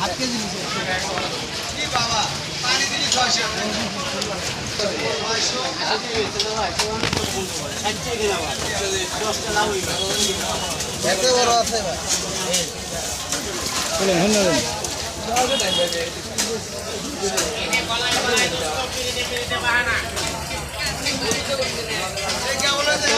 হাত কেজি বাবা পানি দিলি ছয়শো এত বড় আছে ধন্যবাদ বাহানা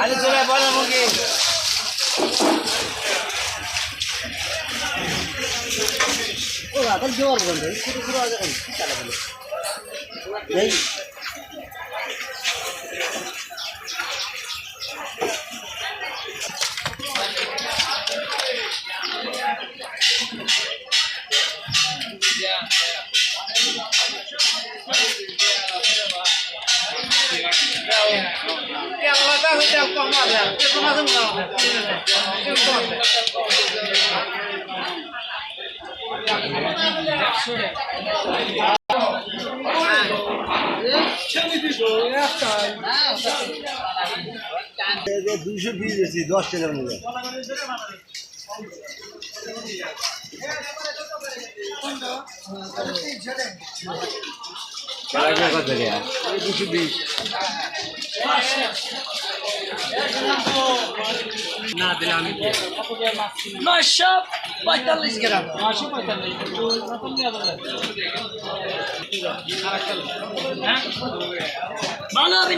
আরে চলে বলো মুখে ও এখন জোর বন্ধ শুরু শুরু আগে চালা বলে এই দুইশো বিশ বেশি দশ টাকার মূল্য দুশো বিশ নয়শো পঁয়তাল্লিশ গ্রাম ভালো